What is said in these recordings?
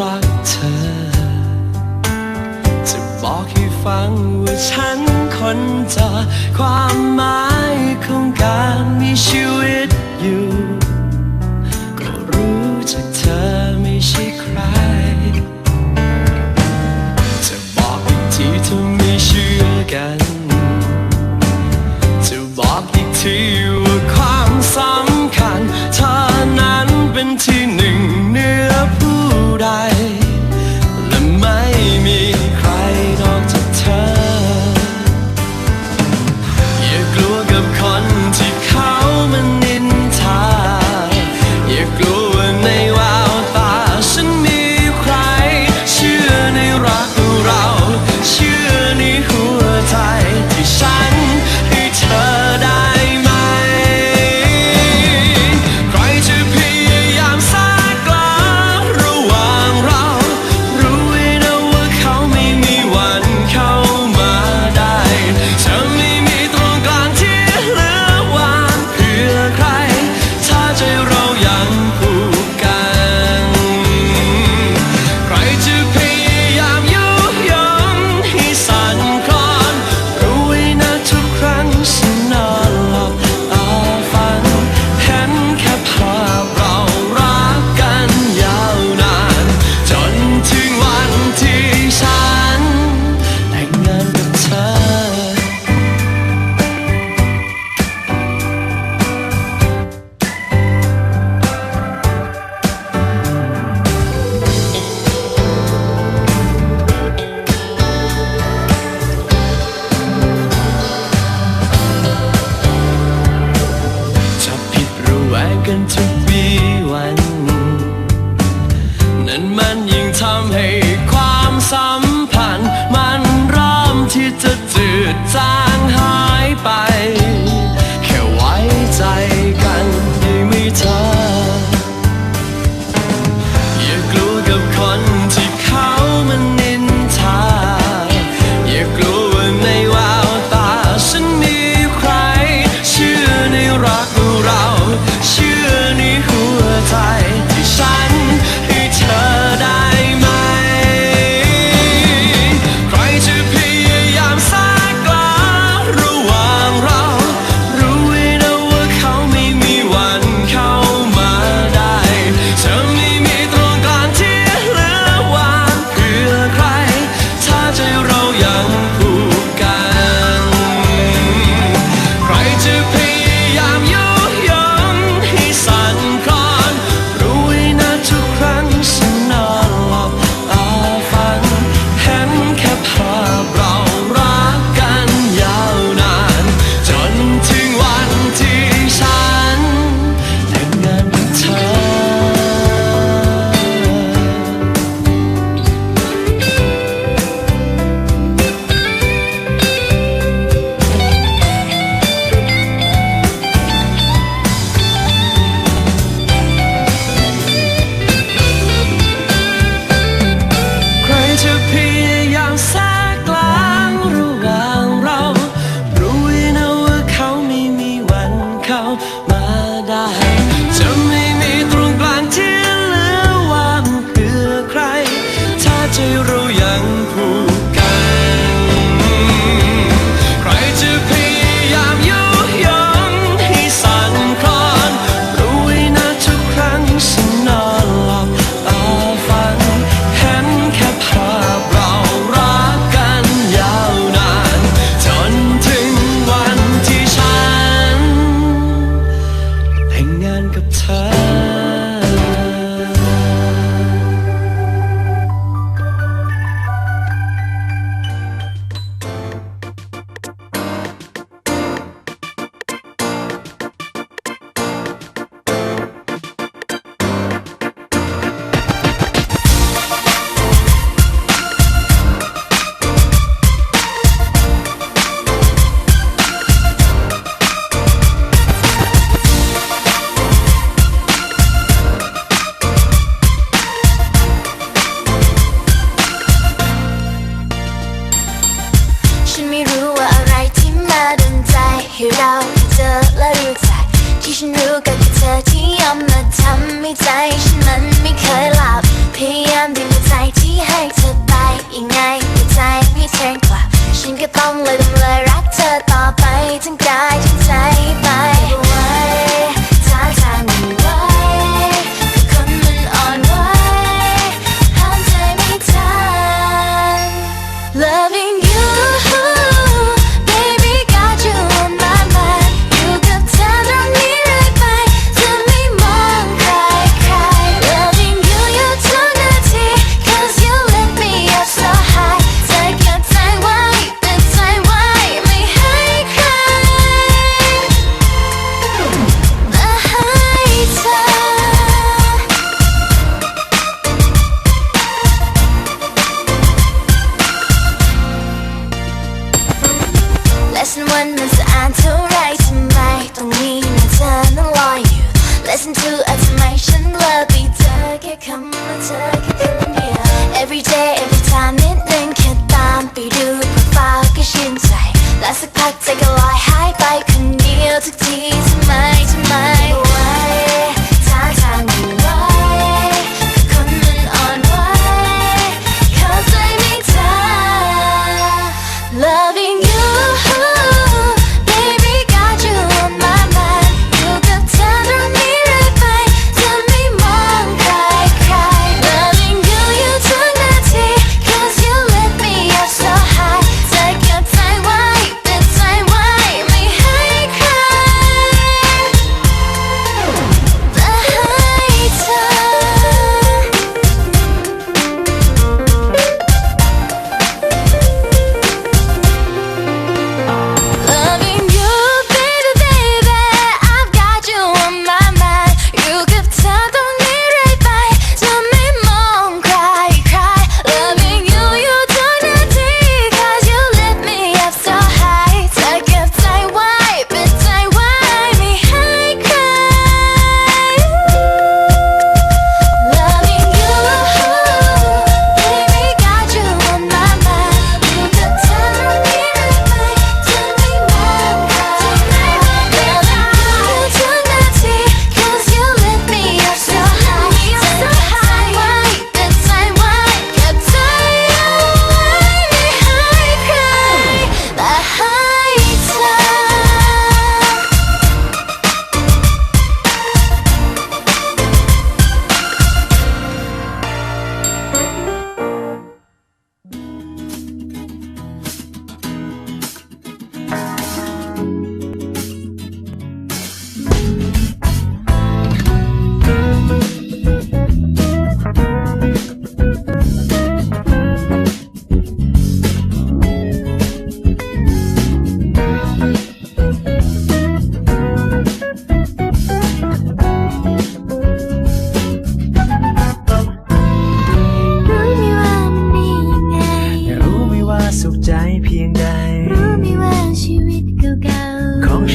รักเธอ จะบอกให้ฟังว่าฉันคนจะความหมายของการมีชีวิต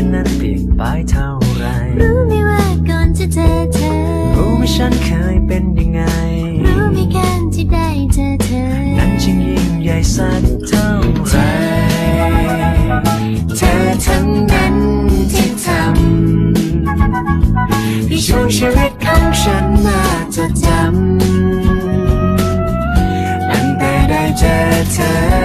ฉันนั้นเปลี่ยนไปเท่าไรๆรู้ไหมว่าก่อนจะเจอเธอ รู้ไหมฉันเคยเป็นยังไง รู้ไหมการที่ได้เจอเธอ นั้นจึงยิ่งใหญ่สักเท่าไร เธอทั้งนั้นที่ทำให้ช่วงชีวิตของฉันมาจดจำตั้งแต่ได้เจอเธอ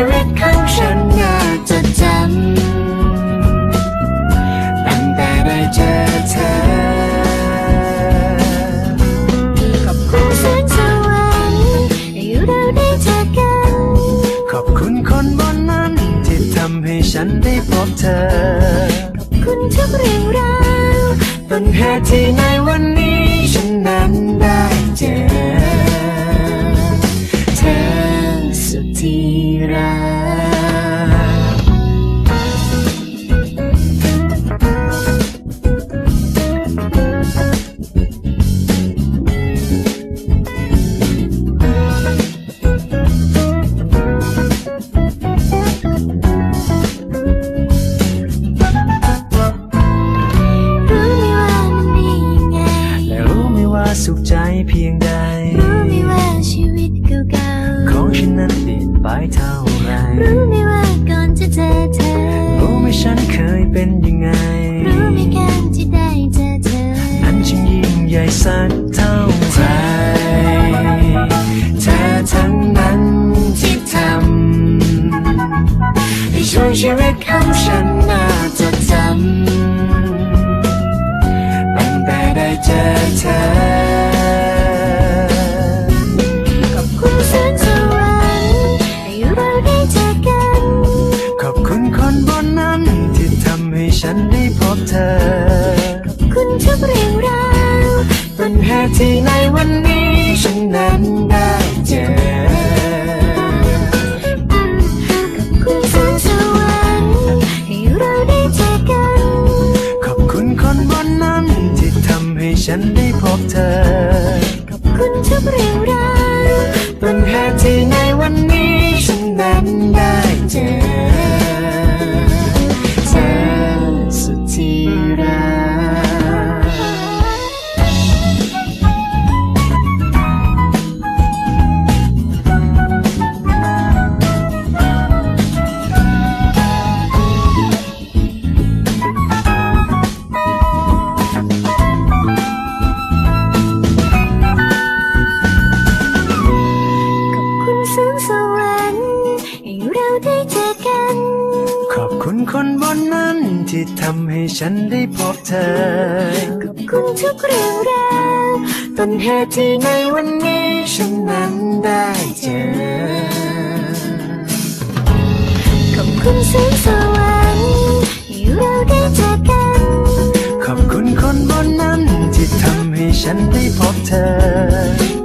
ชีวิตของฉันน่าจดจำตั้งแต่ได้เจอเธอขอบคุณแสงสว่างให้เราได้เจอกันขอบคุณคนบนนั้นที่ทำให้ฉันได้พบเธอ ขอบคุณทุกเรื่องราวต้นเหตุที่ในวันนี้ ชีวิตของฉันน่าจดจำตั้งแต่ได้เจอเธอขอบคุณแสงสว่างให้เราได้เจอกันขอบคุณคนบนนั้นที่ทำให้ฉันได้พบเธอคุณทุกเรื่องราว เป็นเหตุที่ในวันนี้ ฉันนั้นได้เจอ ฉันได้พบเธอ ขอบคุณทุกเรื่องราวเป็นเหตุที่ในวันนี้ฉันนั้น ที่ทำให้ฉันได้พบเธอขอบคุณทุกเรื่องราวต้นเหตุที่ในวันนี้ฉันนั้นได้เจอขอบคุณแสงสว่างให้เราได้เจอกัน ขอบคุณคนบนนั้นที่ทำให้ฉันได้พบเธอ